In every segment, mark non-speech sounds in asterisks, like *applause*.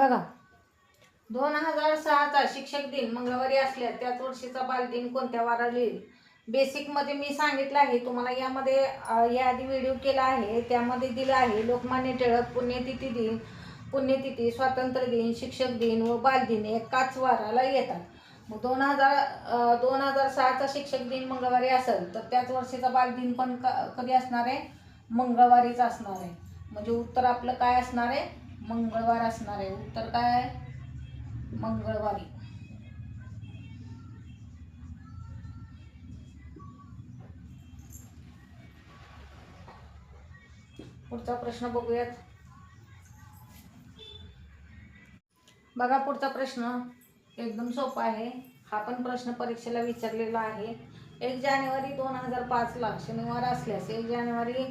बघा. दोन हजार सहाचा शिक्षक दिन मंगळवारी असल्यास त्याच वर्षीचा बालदिन कोणत्या वाराला येईल? बेसिकमध्ये मी सांगितलं आहे तुम्हाला यामध्ये याआधी व्हिडिओ केला आहे त्यामध्ये दिलं आहे लोकमान्य टिळक पुण्यतिथी दिन पुण्यतिथी स्वातंत्र्य दिन शिक्षक दिन व बालदिन एकाच वाराला येतात. मग दोन हजार दोन हजार सहाचा शिक्षक दिन मंगळवारी असेल तर त्याच वर्षीचा बालदिन पण क कधी असणार आहे? मंगळवारीच असणार आहे. म्हणजे उत्तर आपलं काय असणार आहे? मंगळवार असणार आहे. उत्तर काय मंगळवारी. पुढचा प्रश्न बघूयात. बघा पुढचा प्रश्न एकदम सोपा आहे. हा पण प्रश्न परीक्षेला विचारलेला आहे. एक जानेवारी दोन हजार पाचला शनिवार असल्यास एक जानेवारी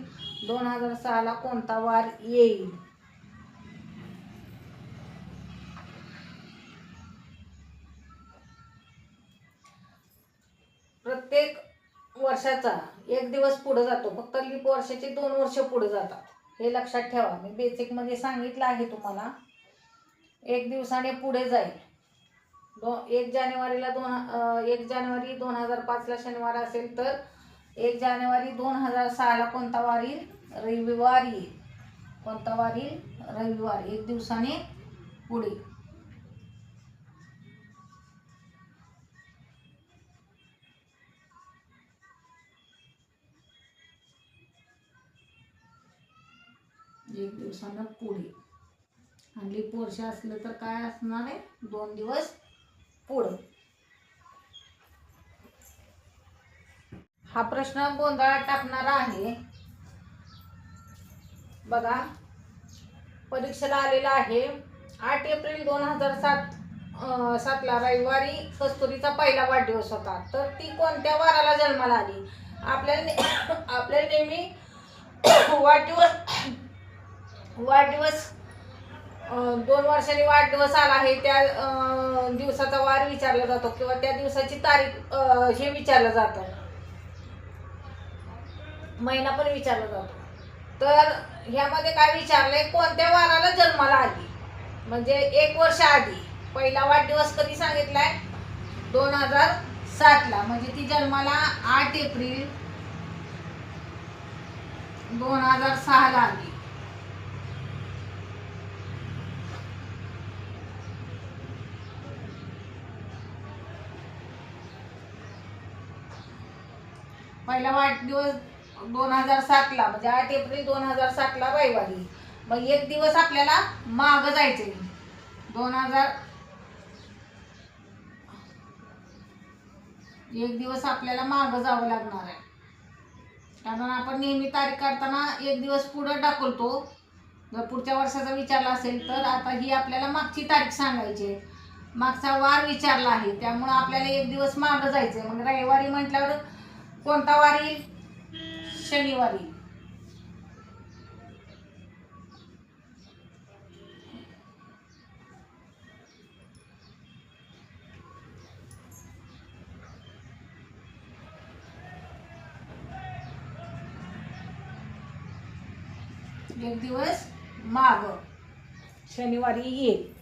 दोन हजार सहाला कोणता वार येईल? प्रत्येक वर्षाचा एक दिवस पुढं जातो. फक्त लीप वर्षाचे दोन वर्ष पुढं जातात. हे लक्षात ठेवा. मी बेसिकमध्ये सांगितलं आहे तुम्हाला. एक दिवसाने पुढे जाईल. दो एक जानेवारीला दोन एक जानेवारी दोन हजार पाचला शनिवार असेल तर एक जानेवारी दोन हजार सहाला कोणता वार येईल? रविवार येईल. कोणता वार येईल? रविवार. एक दिवसाने पुढे. एक दिवसानं पुढे. आणि लीप वर्ष असलं तर काय असणार आहे? दोन दिवस पुढं. हा प्रश्न गोंधळात टाकणारा आहे. बघा. परीक्षेला आलेला आहे. आठ एप्रिल दोन हजार सात सातला रविवारी कस्तुरीचा पहिला वाढदिवस होता. तर ती कोणत्या वाराला जन्माला आली? आपल्याला *coughs* आपल्याला नेहमी *coughs* वाढदिवस वाढदिवस दोन वर्षांनी वाढदिवस आला आहे त्या दिवसाचा वार विचारला जातो किंवा त्या दिवसाची तारीख हे विचारलं जातं. महिना पण विचारला जातो. तर ह्यामध्ये काय विचारलंय कोणत्या वाराला जन्माला आली? म्हणजे एक वर्ष आधी. पहिला वाढदिवस कधी सांगितलाय? दोन हजार सातला. म्हणजे ती जन्माला आठ एप्रिल दोन हजार सहाला आली. पहिला वाढदिवस दोन हजार सातला म्हणजे आठ एप्रिल दोन हजार सातला रविवारी. मग एक दिवस आपल्याला माग जायचे दोन हजार एक दिवस आपल्याला माग जावं लागणार आहे. कारण आपण नेहमी तारीख काढताना एक दिवस पुढं टाकलतो जर पुढच्या वर्षाचा विचारला असेल तर आता ही आपल्याला मागची तारीख सांगायची आहे. मागचा वार विचारला आहे त्यामुळं आपल्याला एक दिवस मागं जायचं मग रविवारी म्हटल्यावर कोणता वार? येईल शनिवारी. एक दिवस माग. शनिवारी येईल.